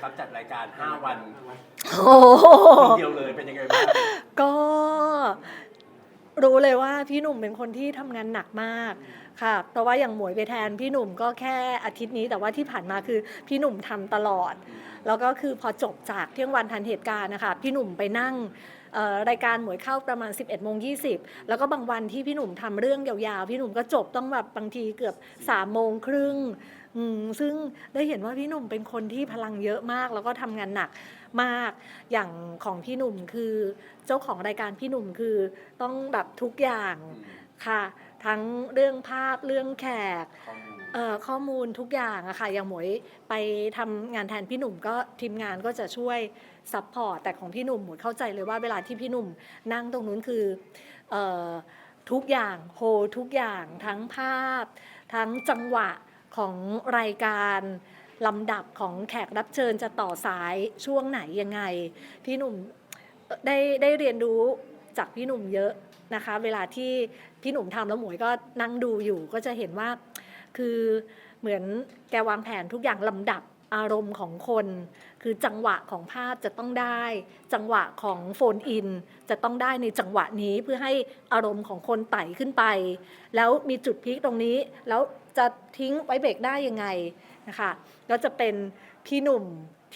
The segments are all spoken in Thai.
ครับจัดรายการ 5 วันโอ้โหคนเดียวเลยเป็นยังไงบ้างก็รู้เลยว่าพี่หนุ่มเป็นคนที่ทำงานหนักมากค่ะ เพราะว่าอย่างหมวยไปแทนพี่หนุ่มก็แค่อาทิตย์นี้ แต่ว่าที่ผ่านมาคือพี่หนุ่มทำตลอด แล้วก็คือพอจบจากเที่ยงวันทันเหตุการณ์นะคะพี่หนุ่มไปนั่งเอ่อรายการหมวยเข้าประมาณ 11โมง20แล้วก็บางวันที่พี่หนุ่มทำเรื่องยาวๆ พี่หนุ่มก็จบต้องแบบบางทีเกือบ3โมงครึ่ง อืมซึ่งได้เห็นว่าพี่หนุ่มเป็นคนที่พลังเยอะมาก แล้วก็ทำงานหนักมากอย่างของพี่หนุ่มคือเจ้าของรายการพี่หนุ่มคือต้องแบบทุกอย่างค่ะ ทั้งเรื่องภาพเรื่องแขก ข้อมูล เอ่อข้อมูลทุกอย่างอะค่ะ อย่างหมวยไปทำงานแทนพี่หนุ่มก็ทีมงานก็จะช่วยซัพพอร์ตแต่ของพี่หนุ่มหมวยเข้าใจเลยว่าเวลาที่พี่หนุ่มนั่งตรงนู้นคือเอ่อทุกอย่างโฮทุกอย่างทั้งภาพ ทั้งจังหวะ ของรายการลำดับของแขกรับเชิญจะต่อสายช่วงไหนยังไง พี่หนุ่มได้ได้เรียนรู้จากพี่หนุ่มเยอะนะคะ เวลาที่พี่หนุ่มทำแล้วหมวยก็นั่งดูอยู่ก็จะเห็นว่าคือเหมือนแกวางแผนทุกอย่างลำดับ อารมณ์ของคน คือจังหวะของภาพจะต้องได้ จังหวะของโฟนอิน จะต้องได้ในจังหวะนี้เพื่อให้อารมณ์ของคนไต่ขึ้นไป แล้วมีจุดพีคตรงนี้ แล้วจะทิ้งไว้เบรกได้ยังไงนะคะก็จะเป็นพี่หนุ่ม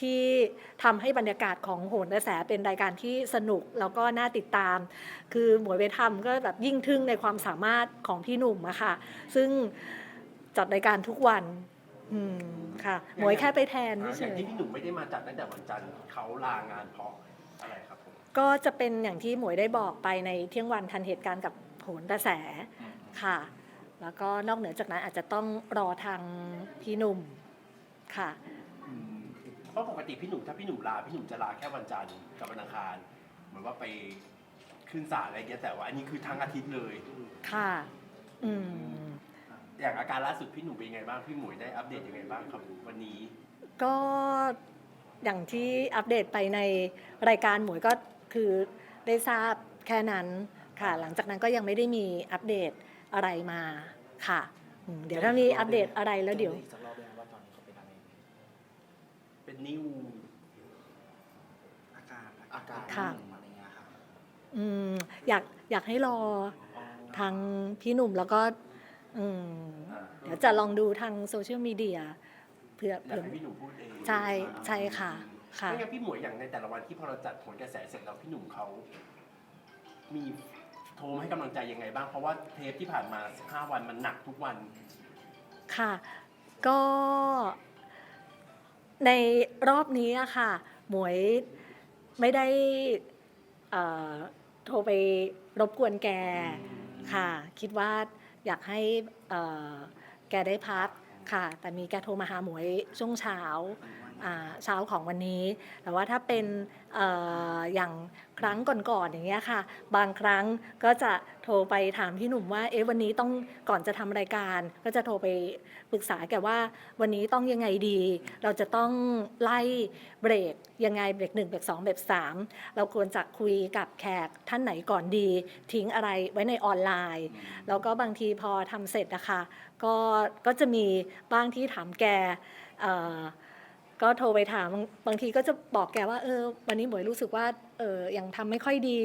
ที่ทำให้บรรยากาศของโหนกระแสเป็นรายการที่สนุกแล้วก็น่าติดตาม คือหมวยไปทำก็แบบยิ่งทึ่งในความสามารถของพี่หนุ่มอะค่ะ ซึ่งจัดรายการทุกวัน อืมค่ะ หมวยแค่ไปแทนอ่าเฉอย่างยที่พี่หนุ่มไม่ได้มาจัดตั้งแต่วันจันทร์เขาลางานเพราะอะไรครับผมๆก็จะเป็นอย่างที่หมวยได้บอกไปในเที่ยงวันทันเหตุการณ์กับโหนกระแสค่ะ แล้วก็นอกเหนือจากนั้นอาจจะต้องรอทางพี่หนุ่มค่ะ อืมเพราะปกติพี่หนุ่มถ้าพี่หนุ่มลาพี่หนุ่มจะลาแค่วันจันทร์กับวันอังคารเหมือนว่าไปขึ้นศาลอะไรเงี้ยแต่ว่าอันนี้คือทั้งอาทิตย์เลย ค่ะ อืม อย่างอาการล่าสุดพี่หนุ่มเป็นยังไงบ้าง พี่หมวยได้อัปเดตยังไงบ้างครับวันนี้ ก็อย่างที่อัปเดตไปในรายการหมวยก็คือได้ทราบแค่นั้นค่ะ หลังจากนั้นก็ยังไม่ได้มีอัปเดตอะไรมาค่ะอืมเดี๋ยวถ้ามีอัปเดตอะไรแล้วเดี๋ยว อีกสักรอบได้ไหมว่าตอนนี้เขาเป็นอะไรเป็นนิ้ว อาการอาการค่ะ อะไรเงี้ยค่ะอืมอยากอยากให้รอทางพี่หนุ่มแล้วก็ อืมอ่าเดี๋ยวจะลองดูทางโซเชียลมีเดียเผื่ออยากเผื่อ ให้พี่หนุ่มพูดเองใช่ใช่ค่ะค่ะ ไม่งั้นพี่หมวยอย่างในแต่ละวันที่พอเราจัดผลกระแสเสร็จแล้วพี่หนุ่มเขา มีโทรมาให้กำลังใจยังไงบ้าง เพราะว่าเทปที่ผ่านมา15วันมันหนักทุกวัน ค่ะ ก็ในรอบนี้อะค่ะ หมวยไม่ได้เอ่อโทรไปรบกวนแก ค่ะ คิดว่า อยากให้แกได้พักค่ะ แต่มีแกโทรมาหาหมวยช่วงเช้า เช้าของวันนี้ แต่ว่าถ้าเป็นเอออย่างครั้งก่อนๆอย่างเงี้ยค่ะ บางครั้งก็จะโทรไปถามพี่หนุ่มว่าเอ๊ะวันนี้ต้องก่อนจะทำรายการ ก็จะโทรไปปรึกษาแกว่าวันนี้ต้องยังไงดี เราจะต้องไล่เบรกยังไงเบรกหนึ่งเบรกสองเบรกสามเราควรจะคุยกับแขกท่านไหนก่อนดี ทิ้งอะไรไว้ในออนไลน์แล้วก็บางทีพอทำเสร็จนะคะก็ก็จะมีบ้างที่ถามแกเอ่อ ก็โทรไปถามบางบางทีก็จะบอกแกว่าเออวันนี้หมวยรู้สึกว่าเออยังทำไม่ค่อยดี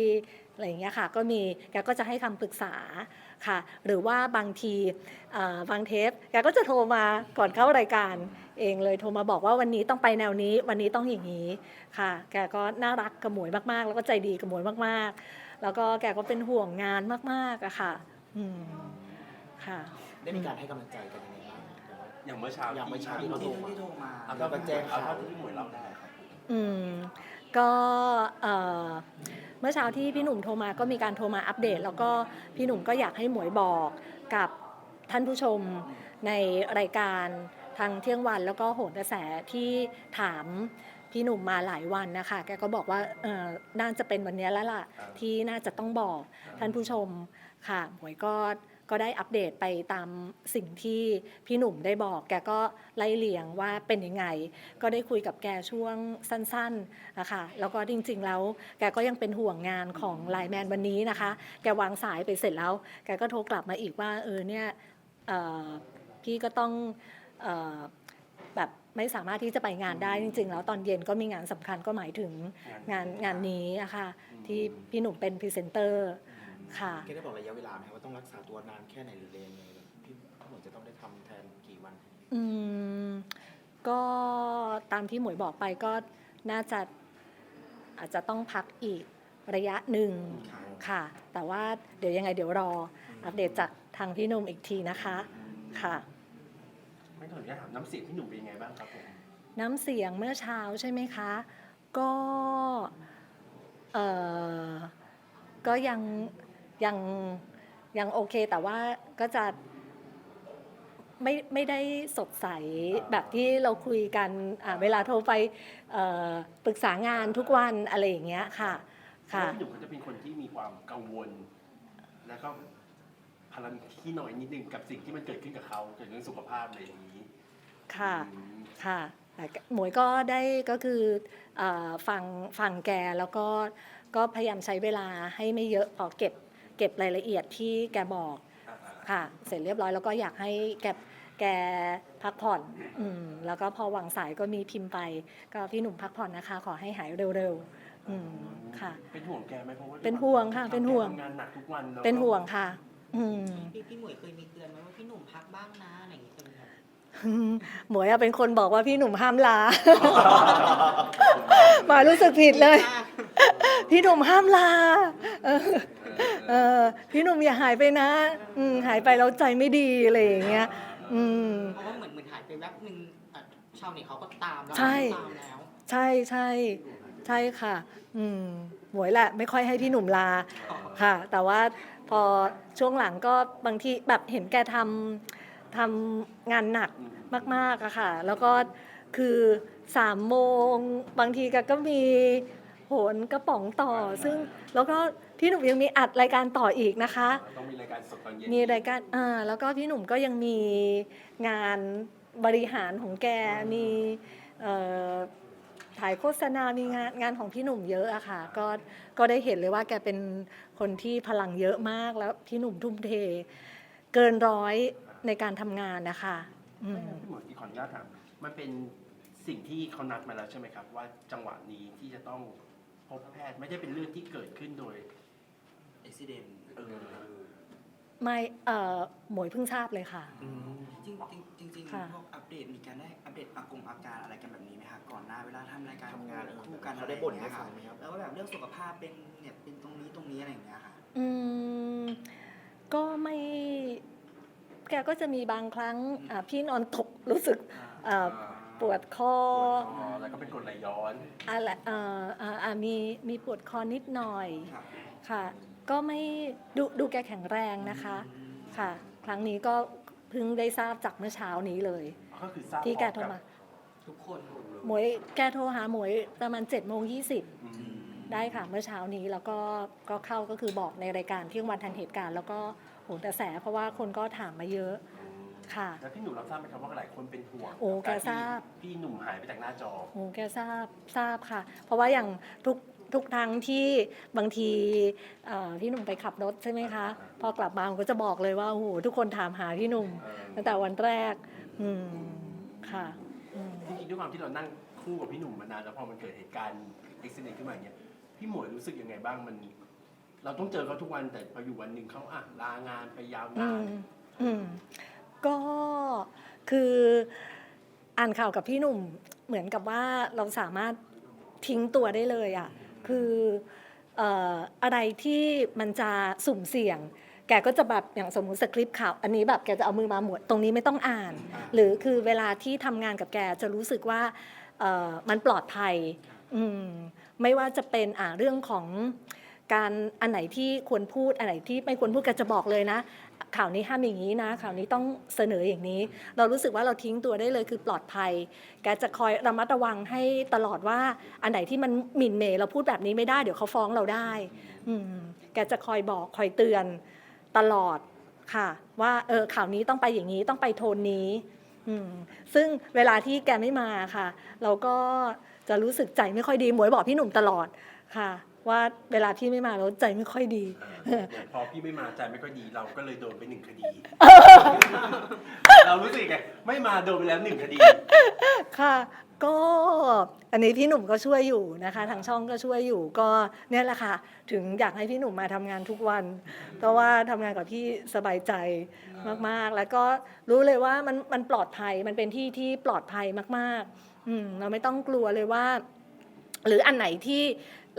อะไรอย่างเงี้ยค่ะก็มีแกก็จะให้คำปรึกษาค่ะหรือว่าบางทีบางเทปแกก็จะโทรมาก่อนเข้ารายการเองเลยโทรมาบอกว่าวันนี้ต้องไปแนวนี้ วันนี้ต้องอย่างนี้ค่ะ แกก็น่ารักกับหมวยมากๆ แล้วก็ใจดีกับหมวยมากๆ แล้วก็แกก็เป็นห่วงงานมากๆอะค่ะอืมค่ะได้มีการให้กำลังใจกันยังไง อย่างเมื่อเช้าอย่างเมื่อเช้าที่เขาโทรมา ที่โทรมาเอาแล้เท่าวก็ที่แจ้งเอาข่าวเท่าที่พี่หมวยเล่าได้ครับ อืมก็เอ่อเมื่อเช้าที่พี่หนุ่มโทรมาก็มีการโทรมาอัปเดต แล้วก็พี่หนุ่มก็อยากให้หมวยบอกกับท่านผู้ชมในรายการทางเที่ยงวันแล้วก็โหนกระแสที่ถามพี่หนุ่มมาหลายวันนะคะแกก็บอกว่าเออน่าจะเป็นวันนี้แล้วล่ะครับที่น่าจะต้องบอกท่านผู้ชมค่ะหมวยก็ ก็ได้อัปเดตไปตามสิ่งที่พี่หนุ่มได้บอก แกก็ไล่เลียงว่าเป็นยังไง ก็ได้คุยกับแกช่วงสั้นๆนะคะแล้วก็จริงๆแล้วแกก็ยังเป็นห่วงงานของไลแมนวันนี้นะคะ แกวางสายไปเสร็จแล้ว แกก็โทรกลับมาอีกว่าเออเนี่ยพี่ก็ต้องออแบบไม่สามารถที่จะไปงานได้จริง ๆ แล้วตอนเย็นก็มีงานสำคัญก็หมายถึงงานงานนี้อะคะที่พี่หนุ่มเป็นพรีเซนเตอร์ ค่ะ แกได้บอกระยะเวลาไหมว่าต้องรักษาตัวนานแค่ไหนหรือเรียนไงแบบพี่หมอจะต้องได้ทำแทนกี่วัน อืมก็ตามที่หมวยบอกไปก็น่าจะอาจจะต้องพักอีกระยะหนึ่งค่ะ แต่ว่าเดี๋ยวยังไงเดี๋ยวรออัปเดตจากทางพี่หนุ่มอีกทีนะคะค่ะ ไม่ขออนุญาตถามน้ำเสียงพี่หนุ่มเป็นยังไงบ้างครับผมน้ำเสียงเมื่อเช้าใช่ไหมคะ ก็เออก็ยัง ยังยังโอเคแต่ว่าก็จะไม่ไม่ได้สดใสแบบที่เราคุยกันอ่าเวลาโทรไปเอ่อปรึกษางานทุกวันอะไรอย่างเงี้ยค่ะเพราะค่ะว่าพี่หนุ่มเขาจะเป็นคนที่มีความกังวล แล้วก็พลังที่หน่อยนิดนึงกับสิ่งที่มันเกิดขึ้นกับเขาเกี่ยวกับเรื่องสุขภาพอะไรอย่างนี้ ค่ะอืมค่ะแต่หมวยก็ได้ก็คือเออฟังฟังแกแล้วก็ก็พยายามใช้เวลาให้ไม่เยอะพอเก็บ เก็บรายละเอียดที่แกบอกอ่าค่ะ เสร็จเรียบร้อยแล้วก็อยากให้แกแกพักผ่อนอืมแล้วก็พอวางสายก็มีพิมพ์ไป ก็พี่หนุ่มพักผ่อนนะคะ ขอให้หายเร็วๆอืมค่ะ เป็นห่วงแกไหมเพราะว่าเป็นห่วงค่ะเป็นห่วง ทำงานหนักทุกวันแล้ก็เป็นห่วงค่ะ อืม พี่พี่หมวยเคยมีเตือนไหมว่าพี่หนุ่มพักบ้างนะอะไรอย่างงี้เคยไหมครับหมวยอะเป็นคนบอกว่าพี่หนุ่มห้ามลา หมายรู้สึกผิดเลย พี่หนุ่มห้ามลาเออ เออพี่หนุ่มอย่าหายไปนะอืมหายไปแล้วใจไม่ดีอะไรอย่างเงี้ยอืม เพราะว่าเหมือนเหมือนหายไปแวบหนึ่งอะชาวเน็ตเขาก็ตามแล้วใช่ ตามแล้ว ใช่ใช่ใช่ค่ะ อืมหมวยแหละ ไม่ค่อยให้พี่หนุ่มลาค่ะ แต่ว่าพอช่วงหลังก็บางทีแบบเห็นแกทำทำงานหนักมากๆอะค่ะ แล้วก็คือสามโมง บางทีแกก็มีโหนกระป๋องต่อ ซึ่งแล้วก็ พี่หนุ่มยังมีอัดรายการต่ออีกนะคะ ต้องมีรายการสดตอนเย็นมีรายการอ่าแล้วก็พี่หนุ่มก็ยังมีงานบริหารของแกมีเอ่อถ่ายโฆษณา มีงานงานของพี่หนุ่มเยอะอะค่ะ ก็ ก็ได้เห็นเลยว่าแกเป็นคนที่พลังเยอะมาก แล้วพี่หนุ่มทุ่มเท เกินร้อยในการทำงานนะคะอืมพี่หมวยที่ขออนุญาตถามมันเป็นสิ่งที่เขานัดมาแล้วใช่ไหมครับ ว่าจังหวะนี้ที่จะต้องพบแพทย์ไม่ได้เป็นเรื่องที่เกิดขึ้นโดย อุบิเหตุเออไม่เอ่อหมวยเพิ่งทราบเลยค่ะจริงจริงจริงๆค่ะ พวกอัปเดตมีการได้อัปเดตอากงอาการอะไรกันแบบนี้ไหมคะก่อนหน้าเวลาทำรายการทำงานคู่กันเขาอะไรได้อย่างบ่นเงี้ให้ยฟัค่ะงไหมครับ แล้วก็แบบเรื่องสุขภาพเป็นเนี่ยเป็นตรงนี้ตรงนี้อะไรอย่างเงี้ยค่ะ อืมก็ไม่ แกก็จะมีบางครั้งอะพี่นอนตกรู้สึกเอ่อปวดคอปวดคอแล้วก็เป็นกรดไหลย้อน อะไรเอ่ออ่าอ่ามีมีปวดคอนิดหน่อยครับ ค่ะ ก็ไม่ดูดูแกแข็งแรงนะคะค่ะ ครั้งนี้ก็เพิ่งได้ทราบจากเมื่อเช้านี้เลย ก็คือทราบที่แกโทรมาทุกคนหมวยแกโทรหาหมวยประมาณ7จ็ดโมงยีอืมได้ค่ะเมื่อเช้านี้แล้วก็ก็เข้าก็คือบอกในรายการเที่ยงวันทันเหตุการณ์ แล้วก็โหนกระแสเพราะว่าคนก็ถามมาเยอะค่ะแล้วพี่หนุ่มรับทราบไหมครับว่าหลายคนเป็นห่วงโอ้แกบที่ทราบพี่หนุ่มหายไปจากหน้าจอโอ้แกทราบทราบค่ะ เพราะว่าอย่างทุก ทุกครั้งที่บางทีเอ่อพี่หนุ่มไปขับรถใช่ไหมคะพอกลับมาผมก็จะบอกเลยว่าโอ้โหทุกคนถามหาพี่หนุ่มเออตั้งแต่วันแรก อืมค่ะอืม จริงๆด้วยความที่เรานั่งคู่กับพี่หนุ่มมานานแล้วพอมันเกิดเหตุการณ์อุบิเหตุขึ้นมาอย่างเงี้ยพี่หมวยรู้สึกยังไงบ้างมัน เราต้องเจอเขาทุกวันแต่พออยู่วันหนึ่งเขาอะลางานไปยาวอืนานมอืมก็คืออ่านข่าวกับพี่หนุ่มเหมือนกับว่าเราสามารถทิ้งตัวได้เลยอะ คือเอ่ออะไรที่มันจะสุ่มเสี่ยง แกก็จะแบบอย่างสมมุติสคริปต์ข่าวอันนี้แบบแกจะเอามือมาหมวดตรงนี้ไม่ต้องอ่าน หรือคือเวลาที่ทำงานกับแกจะรู้สึกว่าเอ่อมันปลอดภัยอืมไม่ว่าจะเป็นอ่าเรื่องของการอันไหนที่ควรพูดอันไหนที่ไม่ควรพูดแกจะบอกเลยนะ ข่าวนี้ห้ามอย่างนี้นะข่าวนี้ต้องเสนออย่างนี้ เรารู้สึกว่าเราทิ้งตัวได้เลยคือปลอดภัย แกจะคอยระมัดระวังให้ตลอดว่าอันไหนที่มันหมิ่นเหมเราพูดแบบนี้ไม่ได้เดี๋ยวเขาฟ้องเราได้ อืมแกจะคอยบอกคอยเตือนตลอดค่ะ ว่าเออข่าวนี้ต้องไปอย่างนี้ต้องไปโทนนี้อืซึ่งเวลาที่แกไม่มาค่ะ เราก็จะรู้สึกใจไม่ค่อยดีหมวยบอกพี่หนุ่มตลอดค่ะ ว่าเวลาพี่ไม่มาแล้วใจไม่ค่อยดีเออเนี่ยพอพี่ไม่มาใจไม่ค่อยดีเราก็เลยโดนไปหนึ่งคดี เรารู้สึกไงไม่มาโดนไปแล้วหนึ่งคดี ค่ะ ก็อันนี้พี่หนุ่มก็ช่วยอยู่นะคะ ทางช่องก็ช่วยอยู่ก็เนี่ยแหละค่ะ ถึงอยากให้พี่หนุ่มมาทำงานทุกวัน เพราะว่าทำงานกับพี่สบายใจมากๆ แล้วก็รู้เลยว่ามันมันปลอดภัยมันเป็นที่ที่ปลอดภัยมาก ๆ อืมเราไม่ต้องกลัวเลยว่า หรืออันไหนที่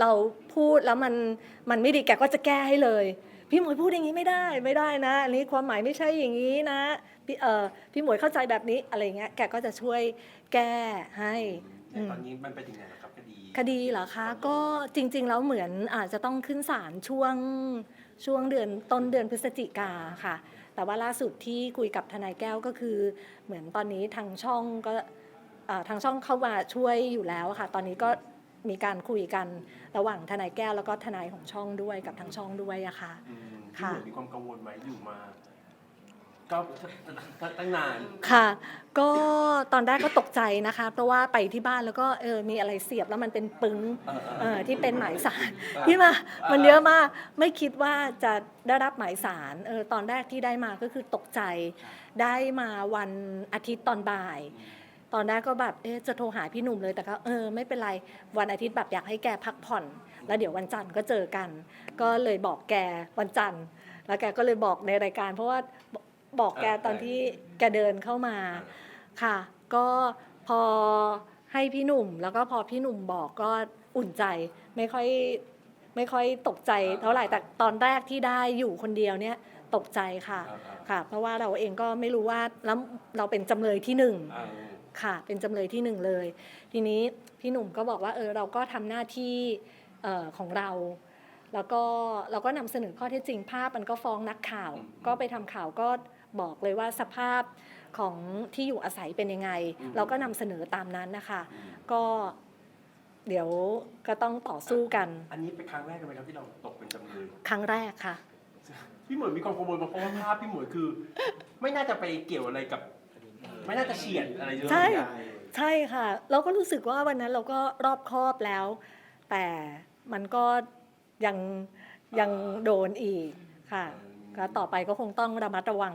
เราพูดแล้วมันมันไม่ดีแกก็จะแก้ให้เลย พี่หมวยพูดอย่างนี้ไม่ได้ไม่ได้นะ อันนี้ความหมายไม่ใช่อย่างนี้นะพี่เออพี่หมวยเข้าใจแบบนี้อะไรเงี้ยแกก็จะช่วยแก้ให้แต่ตอนนี้มันไปถึงไหนแล้วครับคดีคดีเหรอคะ ก็จริง ๆ แล้วเหมือนอาจจะต้องขึ้นศาลช่วงช่วงเดือนต้นเดือนพฤศจิกาค่ะ แต่ว่าล่าสุดที่คุยกับทนายแก้วก็คือ เหมือนตอนนี้ทางช่องก็เอ่อทางช่องเข้ามาช่วยอยู่แล้วค่ะ ตอนนี้ก็ มีการคุยกันระหว่างทนายแก้วแล้วก็ทนายของช่องด้วยกับทางช่องด้วยอะค่ะ อืมพี่ค่ะหมวยมีความกังวลไหมอยู่มาก็ตั้งนานค่ะ ก็ตอนแรกก็ตกใจนะคะ เพราะว่าไปที่บ้านแล้วก็เออมีอะไรเสียบแล้วมันเป็นปึ้งเออเออเออ ที่เป็นหมายสารที่มามันเยอะมากไม่คิดว่าจะได้รับหมายสารเออตอนแรกที่ได้มาก็คือตกใจ ได้มาวันอาทิตย์ตอนบ่าย ตอนแรกก็แบบเอ๊ะจะโทรหาพี่หนุ่มเลยแต่ก็เออไม่เป็นไรวันอาทิตย์แบบอยากให้แกพักผ่อน แล้วเดี๋ยววันจันทร์ก็เจอกัน ก็เลยบอกแกวันจันทร์ แล้วแกก็เลยบอกในรายการ เพราะว่าบอกแกตอนที่แกเดินเข้ามาค่ะ ก็พอให้พี่หนุ่ม แล้วก็พอพี่หนุ่มบอกก็อุ่นใจไม่ค่อยไม่ค่อยตกใจเท่าไหร่แต่ตอนแรกที่ได้อยู่คนเดียวเนี่ยตกใจค่ะเออเออค่ะ เพราะว่าเราเองก็ไม่รู้ว่าแล้วเราเป็นจำเลยที่หนึ่งเออ ค่ะ เป็นจำเลยที่หนึ่งเลย ทีนี้พี่หนุ่มก็บอกว่าเออเราก็ทำหน้าที่เอ่อของเรา แล้วก็เราก็นำเสนอข้อเท็จจริงภาพมันก็ฟ้องนักข่าว ก็ไปทำข่าวก็บอกเลยว่าสภาพของที่อยู่อาศัยเป็นยังไง เราก็นำเสนอตามนั้นนะคะ ก็เดี๋ยวก็ต้องต่อสู้กัน อันนี้เป็นครั้งแรกเลยไหมครับที่เราตกเป็นจำเลยครั้งแรกค่ะ พี่หมวยมีความกังวลมาเพราะว่าภาพพี่หมวยคือ ไม่น่าจะไปเกี่ยวอะไรกับ ไม่น่าจะเฉียดอะไรเลยใช่ได้ใช่ค่ะ เราก็รู้สึกว่าวันนั้นเราก็รอบคอบแล้ว แต่มันก็ยังยังโดนอีกค่ะก็ต่อไปก็คงต้องระมัดระวัง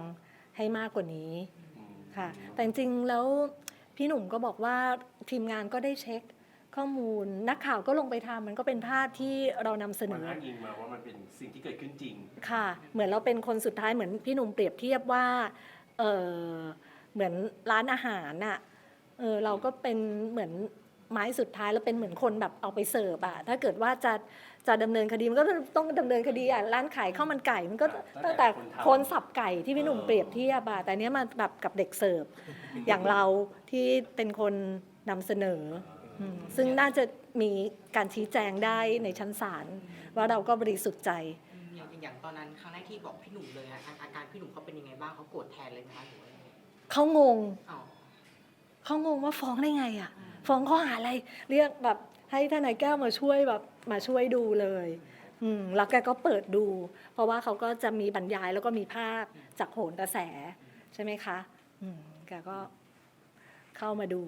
ให้มากกว่านี้อืมค่ะ แต่จริงๆแล้วพี่หนุ่มก็บอกว่าทีมงานก็ได้เช็คข้อมูล นักข่าวก็ลงไปทำมันก็เป็นภาพที่เรานำเสนมันอ อ้างอิงมาว่ามันเป็นสิ่งที่เกิดขึ้นจริง ค่ะ เหมือนเราเป็นคนสุดท้ายเหมือนพี่หนุ่มเปรียบเทียบว่าเออ เหมือนร้านอาหารน่ะเออเราก็เป็นเหมือนไม้สุดท้ายแล้วเป็นเหมือนคนแบบเอาไปเสิร์ฟอะถ้าเกิดว่าจะจะดำเนินคดีมันก็ต้องดำเนินคดีอะร้านขายข้าวมันไก่มันก็ตั้ตั้งงแต่แต่คนทำคนสับไก่ที่พี่หนุ่มเออเปรียบเทียบอะแต่เนี้ยมาแบบกับเด็กเสิร์ฟอย่างเราที่เป็นคนนำเสนออืมซึ่งน่าจะมีการชี้แจงได้ในชั้นศาลว่าเราก็บริสุทธิ์ใจอืมอย่างอย่างตอนนั้นครั้งแรกที่บอกพี่หนุ่มเลยอะอาอาการพี่หนุ่มเขาเป็นยังไงบ้างเขาโกรธแทนเลยไหมคะหรือว่ายังไง เขางงอ๋อเขางงว่าฟ้องได้ไงอะ ฟ้องข้อหาอะไร เรียกแบบให้ทนายแก้วมาช่วยแบบมาช่วยดูเลยอืมแล้วแกก็เปิดดู เพราะว่าเขาก็จะมีบรรยายแล้วก็มีภาพจากโหนกระแสใช่ไหมคะ อืมแกก็เข้ามาดู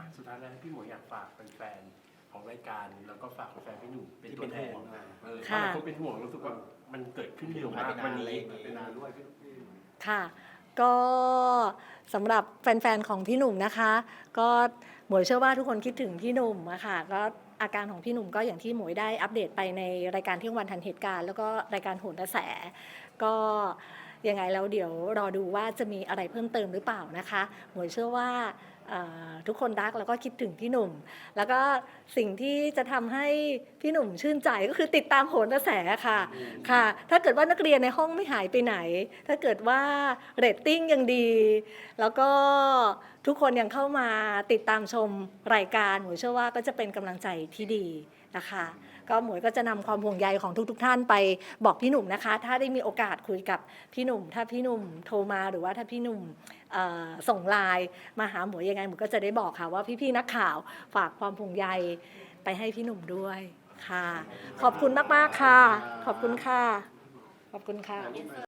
อะสุดท้ายแล้วพี่หมวยอยากฝากแฟนๆของรายการแล้วก็ฝากแฟนๆพี่หนุ่มเป็นตัวแทนที่เป็นห่วงอะเออค่ะเพราะหลายคนเป็นห่วงรู้สึกว่ามันเกิดขึ้นเร็วมากวันนี้เป็นนานด้วยค่ะ ก็สำหรับแฟนๆของพี่หนุ่มนะคะ ก็หมวยเชื่อว่าทุกคนคิดถึงพี่หนุ่มอะค่ะก็อาการของพี่หนุ่มก็อย่างที่หมวยได้อัปเดตไปในรายการเที่ยงวันทันเหตุการณ์ แล้วก็รายการโหนกระแส ก็ยังไงแล้วเดี๋ยวรอดูว่าจะมีอะไรเพิ่มเติมหรือเปล่านะคะ หมวยเชื่อว่า ทุกคนรักแล้วก็คิดถึงพี่หนุ่ม แล้วก็สิ่งที่จะทำให้พี่หนุ่มชื่นใจก็คือติดตามโหนกระแสค่ะค่ะ ถ้าเกิดว่านักเรียนในห้องไม่หายไปไหน ถ้าเกิดว่าเรตติ้งยังดี แล้วก็ทุกคนยังเข้ามาติดตามชมรายการหมวยเชื่อว่าก็จะเป็นกำลังใจที่ดีนะคะ ก็หมวยก็จะนำความห่วงใยของทุก ๆ ท่านไปบอกพี่หนุ่มนะคะ ถ้าได้มีโอกาสคุยกับพี่หนุ่ม ถ้าพี่หนุ่มโทรมาหรือว่าถ้าพี่หนุ่มส่งไลน์มาหาหมวยยังไงหมวยก็จะได้บอกค่ะว่าพี่ๆนักข่าวฝากความห่วงใยไปให้พี่หนุ่มด้วยค่ะ ขอบคุณมากๆค่ะ ขอบคุณค่ะ ขอบคุณค่ะ